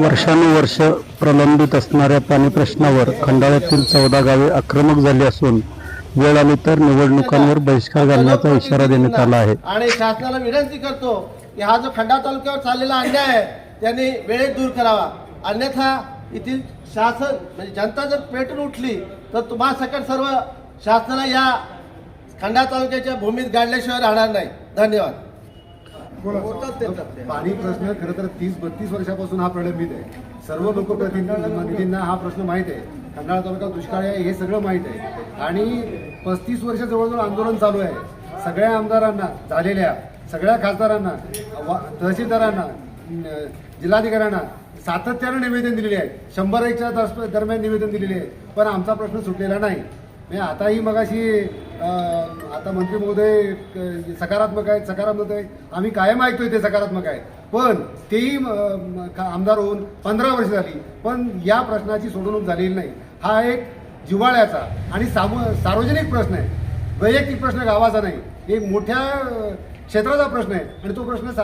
वर्षानुवर्ष प्रलंबित असणाऱ्या पाणी प्रश्नावर खंडाळ्यातील चौदा गावे आक्रमक झाली असून वेळ आली तर निवडणुकांवर बहिष्कार घालण्याचा इशारा देण्यात आला आहे. आणि शासनाला विनंती करतो की हा जो खंडा तालुक्यावर चाललेला अन्याय आहे त्यांनी वेळेत दूर करावा. अन्यथा येथील शासन म्हणजे जनता जर पेटून उठली तर तुम्हा सकट सर्व शासनाला या खंडा तालुक्याच्या भूमीत गाडल्याशिवाय राहणार नाही. धन्यवाद. पाणी प्रश्न खरं तर तीस बत्तीस वर्षापासून हा प्रलंबित आहे. सर्व लोकप्रतिनिधींना हा प्रश्न माहीत आहे. खंडाळा तालुका दुष्काळ आहे हे सगळं माहीत आहे. आणि पस्तीस वर्ष जवळजवळ आंदोलन चालू आहे. सगळ्या आमदारांना झालेल्या सगळ्या खासदारांना तहसीलदारांना जिल्हाधिकाऱ्यांना सातत्यानं निवेदन दिलेले आहे शंभर एकच्या दरम्यान निवेदन दिलेले आहे पण आमचा प्रश्न सुटलेला नाही. म्हणजे आताही मगाशी आता मंत्री महोदय सकारात्मक आहेत सकारात्मक आहे आम्ही कायम ऐकतोय ते सकारात्मक आहे पण तेही आमदार होऊन पंधरा वर्ष झाली. पण या प्रश्नाची सोडवणूक झालेली नाही. हा एक जिव्हाळ्याचा आणि साम सार्वजनिक प्रश्न आहे. वैयक्तिक प्रश्न गावाचा नाही. एक मोठ्या क्षेत्राचा प्रश्न आहे. आणि तो प्रश्न सा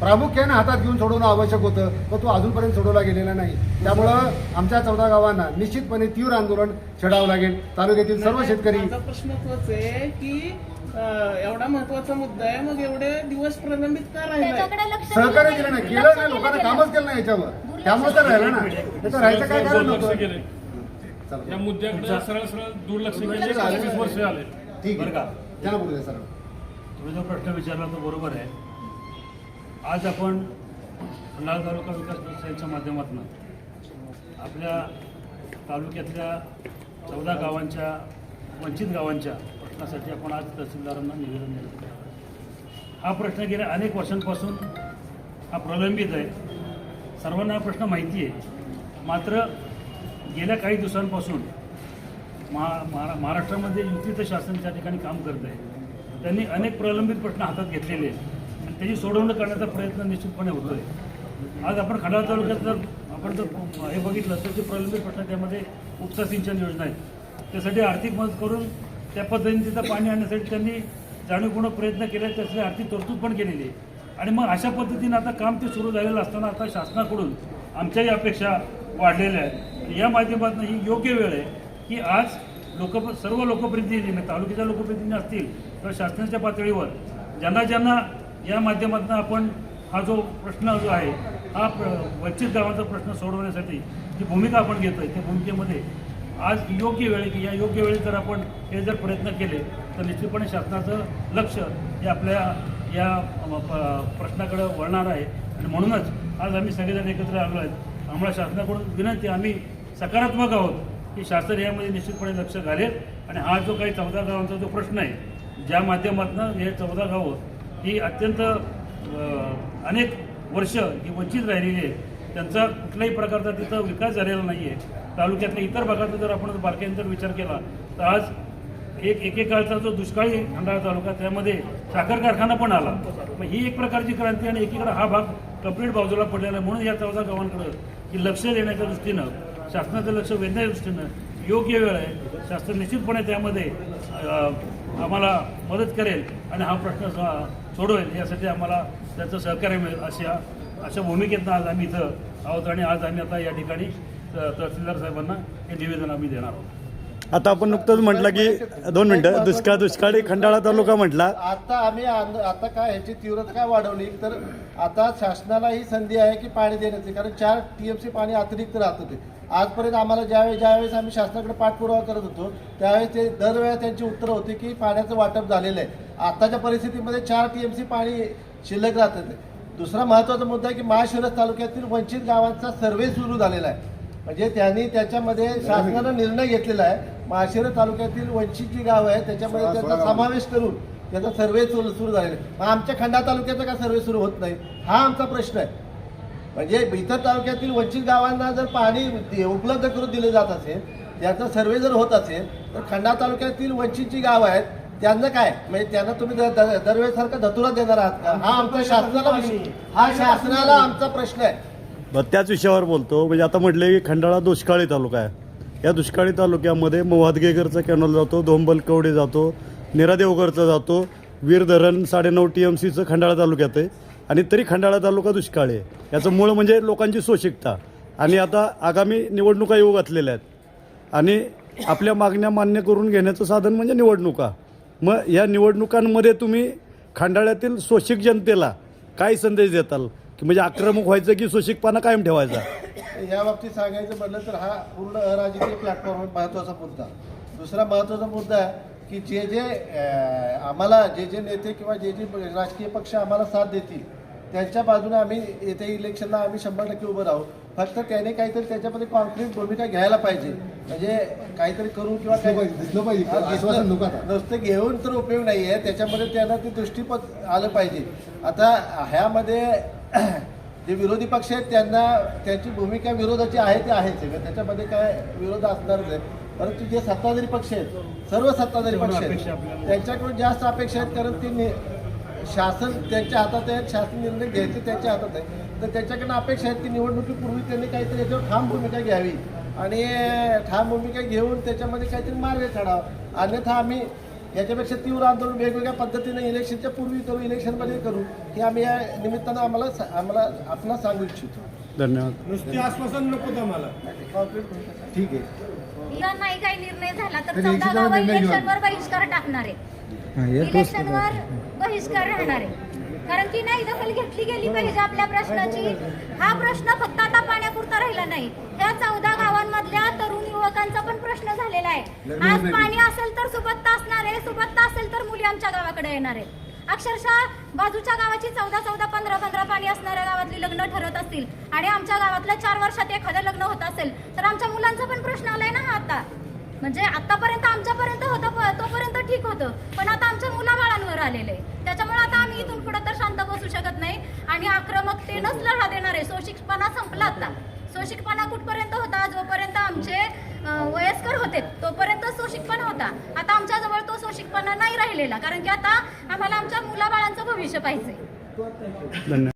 प्रामुख्याने हातात घेऊन सोडवणं आवश्यक होतं पण तो अजूनपर्यंत सोडवला गेलेला नाही. त्यामुळं आमच्या चौदा गावांना निश्चितपणे तीव्र आंदोलन छेडावं लागेल. तालुक्यातील सर्व शेतकरी प्रश्न तोच आहे की एवढा महत्त्वाचा मुद्दा आहे मग एवढे दिवस प्रलंबित का लक्ष सहकार्य केलं नाही. केलं नाही लोकांना कामच केलं नाही याच्यावर. त्यामुळे तर राहिलं ना. तर राहायचं काय कारण नव्हतं. या मुद्द्याकडे सरळ सरळ दुर्लक्ष केले. वर्ष आले ठीक बरं का? आहे त्याला बोलूया सर. तुम्ही जो प्रश्न विचारला तो बरोबर आहे. आज आपण खंडाळा तालुका विकास संस्थेच्या माध्यमातून आपल्या तालुक्यातल्या चौदा गावांच्या वंचित गावांच्या प्रश्नासाठी आपण आज तहसीलदारांना निवेदन दिलं. हा प्रश्न गेल्या अनेक वर्षांपासून हा प्रलंबित आहे. सर्वांना हा प्रश्न माहिती आहे. मात्र गेल्या काही दिवसांपासून महा महा महाराष्ट्रामध्ये युतीचं शासन त्या ठिकाणी काम करत आहे त्यांनी अनेक प्रलंबित प्रश्न हातात घेतलेले आहेत. त्याची सोडवणूक करण्याचा प्रयत्न निश्चितपणे होतो आहे आज आपण खंडाळा तालुक्यात जर आपण जर हे बघितलं तर ते प्रलंबित प्रश्न त्यामध्ये उपसा सिंचन योजना आहे त्यासाठी आर्थिक मदत करून त्या पद्धतीने तिथं पाणी आणण्यासाठी त्यांनी जाणीवपूर्ण प्रयत्न केले त्यासाठी आर्थिक तरतूद पण केलेली आहे. आणि मग अशा पद्धतीनं आता काम ते सुरू झालेलं असताना आता शासनाकडून आमच्याही अपेक्षा वाढलेल्या आहेत. या माध्यमातून ही योग्य वेळ आहे की आज लोक सर्व लोकप्रतिनिधी तालुक्याच्या लोकप्रतिनिधी असतील किंवा शासनाच्या पातळीवर ज्यांना ज्यांना या माध्यमातून आपण हा जो प्रश्न जो आहे हा प्र वंचित गावांचा प्रश्न सोडवण्यासाठी जी भूमिका आपण घेतो आहे त्या भूमिकेमध्ये आज योग्य वेळी की या योग्य वेळी जर आपण हे जर प्रयत्न केले तर निश्चितपणे शासनाचं लक्ष हे आपल्या या प्रश्नाकडं प- वळणार आहे. आणि म्हणूनच आज आम्ही सगळेजण एकत्र आलो आहेत. आम्हाला शासनाकडून विनंती आम्ही सकारात्मक आहोत की शासन यामध्ये निश्चितपणे लक्ष घालेल. आणि हा जो काही चौदा गावांचा जो प्रश्न आहे ज्या माध्यमातून हे चौदा गावं ही अत्यंत अनेक वर्ष ही वंचित राहिलेली आहे. त्यांचा कुठल्याही प्रकारचा तिथं विकास झालेला नाही आहे तालुक्यातल्या इतर भागाचा जर आपण बारकाईनंतर विचार केला तर आज एक एकेकाळचा जो दुष्काळी खंडाळा तालुका त्यामध्ये साखर कारखाना पण आला. मग ही एक प्रकारची क्रांती आणि एकीकडे हा भाग कंप्लीट बाजूला पडलेला आहे. म्हणून या चौदा गावांकडं की लक्ष देण्याच्या दृष्टीनं शासनाचं लक्ष वेधण्याच्या दृष्टीनं योग्य वेळ आहे. शासन निश्चितपणे त्यामध्ये आम्हाला मदत करेल. आणि हा प्रश्न स- सोडवेल यासाठी आम्हाला त्याचं सहकार्य मिळेल अशा अशा भूमिकेतनं आज आम्ही इथं आहोत आणि आज आम्ही आता या ठिकाणी त- तहसीलदार साहेबांना हे निवेदन आम्ही देणार आहोत. आता आपण नुकतंच म्हटलं की दोन मिनिटं. दुष्काळ दुष्काळी खंडाळा तालुका म्हटला. आता आम्ही आता काय ह्याची तीव्रता काय वाढवली? तर आता शासनाला ही संधी आहे की पाणी देण्याची कारण चार टीएमसी पाणी अतिरिक्त राहत होते. आजपर्यंत आम्हाला ज्यावेळेस ज्यावेळेस आम्ही शासनाकडे पाठपुरावा करत होतो त्यावेळेस ते दरवेळेला त्यांची उत्तरं होती की पाण्याचं वाटप झालेलं आहे. आताच्या परिस्थितीमध्ये चार टीएमसी पाणी शिल्लक राहतं दुसरा महत्त्वाचा मुद्दा आहे की महाशिरस तालुक्यातील वंचित गावांचा सर्व्हे सुरू झालेला आहे. म्हणजे त्यांनी त्याच्यामध्ये शासनानं निर्णय घेतलेला आहे. माळशिरस तालुक्यातील वंचित जी गावं आहेत त्याच्यामध्ये त्याचा समावेश करून त्याचा सर्वे सुरू सुरू झालेला आहे. मग आमच्या खंडा तालुक्याचा का सर्वे सुरू होत नाही? हा आमचा प्रश्न आहे. म्हणजे इतर तालुक्यातील वंचित गावांना जर पाणी उपलब्ध करून दिले जात असेल त्याचा सर्वे जर होत असेल तर खंडा तालुक्यातील वंचित जी गावं आहेत त्यांना काय? म्हणजे त्यांना तुम्ही दर- दर- दरवेळेसारखा धतुरा देणार आहात का? हा आमचा शासनाला विषय- हा शासनाला आमचा प्रश्न आहे. ब- त्याच विषयावर बोलतो. म्हणजे आता म्हटले की खंडाळा दुष्काळी तालुका आहे. या दुष्काळी तालुक्यामध्ये मोहादगेकरचा कॅनॉल जातो धोंबलकवडे जातो निरादेवगरचा जातो. वीर धरण साडेनऊ टी एम सीचं खंडाळा तालुक्यात आहे. आणि तरी खंडाळा तालुका दुष्काळ आहे. याचं मूळ म्हणजे लोकांची सोशिकता. आणि आता आगामी निवडणुका येऊ घातलेल्या आहेत. आणि आपल्या मागण्या मान्य करून घेण्याचं साधन म्हणजे निवडणुका. मग या निवडणुकांमध्ये तुम्ही खंडाळ्यातील सोशिक जनतेला काय संदेश देताल? की म्हणजे आक्रमक व्हायचं की सोशिकपणा कायम ठेवायचा? या बाबतीत सांगायचं म्हटलं तर हा पूर्ण अराजकीय प्लॅटफॉर्म महत्त्वाचा मुद्दा. दुसरा महत्त्वाचा मुद्दा आहे की जे जे आम्हाला जे जे नेते किंवा जे जे राजकीय पक्ष आम्हाला साथ देतील त्यांच्या बाजूने आम्ही येत्या इलेक्शनला आम्ही शंभर टक्के उभं राहू. फक्त त्याने काहीतरी त्याच्यामध्ये कॉन्क्रीट भूमिका घ्यायला पाहिजे. म्हणजे काहीतरी करू किंवा दिसलं पाहिजे. नुसतं घेऊन तर उपयोग नाही आहे त्याच्यामध्ये त्यांना ते दृष्टीपथ आलं पाहिजे. आता ह्यामध्ये जे विरोधी पक्ष आहेत त्यांना त्यांची भूमिका विरोधाची आहे ते आहेच आहे. त्याच्यामध्ये काय विरोध असणारच आहे परंतु जे सत्ताधारी पक्ष आहेत सर्व सत्ताधारी पक्ष आहेत त्यांच्याकडून जास्त अपेक्षा आहेत कारण ते नि- शासन त्यांच्या हातात आहे शासन निर्णय घ्यायचे त्यांच्या हातात आहे. तर त्यांच्याकडनं अपेक्षा आहेत की निवडणुकीपूर्वी त्यांनी काहीतरी याच्यावर ठाम भूमिका घ्यावी. आणि ठाम भूमिका घेऊन त्याच्यामध्ये काहीतरी मार्ग काढावा. अन्यथा आम्ही याच्यापेक्षा तीव्र आंदोलन वेगवेगळ्या पद्धतीने इलेक्शनच्या पूर्वी करू इलेक्शनमध्ये करू हे आम्ही या निमित्तानं आम्हाला सा- आम्हाला आपणाला सांगू इच्छितो. धन्यवाद. नुसती आश्वासन नको आम्हाला ठीक आहे. जर नाही काही निर्णय झाला तर चौदा गावं. इलेक्शनवर बहिष्कार टाकणार आहे. इलेक्शनवर बहिष्कार राहणार आहे. कारण की नाही दखल घेतली गेली पाहिजे आपल्या प्रश्नाची. हा प्रश्न फक्त आता पाण्यापुरता राहिला नाही. त्या चौदा गावांमधल्या तरुण युवकांचा पण प्रश्न झालेला आहे. आज. पाणी असेल तर सुबत्ता असणार आहे सुबत्ता असेल तर मुली आमच्या गावाकडे येणार आहेत. अक्षरशः बाजूच्या गावाची चौदा चौदा पंधरा पंधरा पाणी असणाऱ्या गावातली लग्न ठरत असतील. आणि आमच्या गावातल्या चार वर्षात एखादं लग्न होत असेल तर आमच्या मुलांचा पण प्रश्न आलाय ना आता. म्हणजे आतापर्यंत आमच्यापर्यंत होतं प- तोपर्यंत ठीक होतं. पण आता आमच्या मुलाबाळांवर आलेलं आहे. त्याच्यामुळे आता आम्ही इथून पुढे तर शांत बसू शकत नाही. आणि आक्रमकतेनंच लढा देणार आहे. सोशिकपणा संपला आता. सोशिकपणा कुठपर्यंत होता? जोपर्यंत आमचे वयस्कर होते. तोपर्यंत सुशिकपणा होता. आता आमच्या जवळ तो सुशिकपणा नाही राहिलेला. कारण की आता आम्हाला आमच्या मुलाबाळांचं भविष्य पाहिजे. धन्यवाद.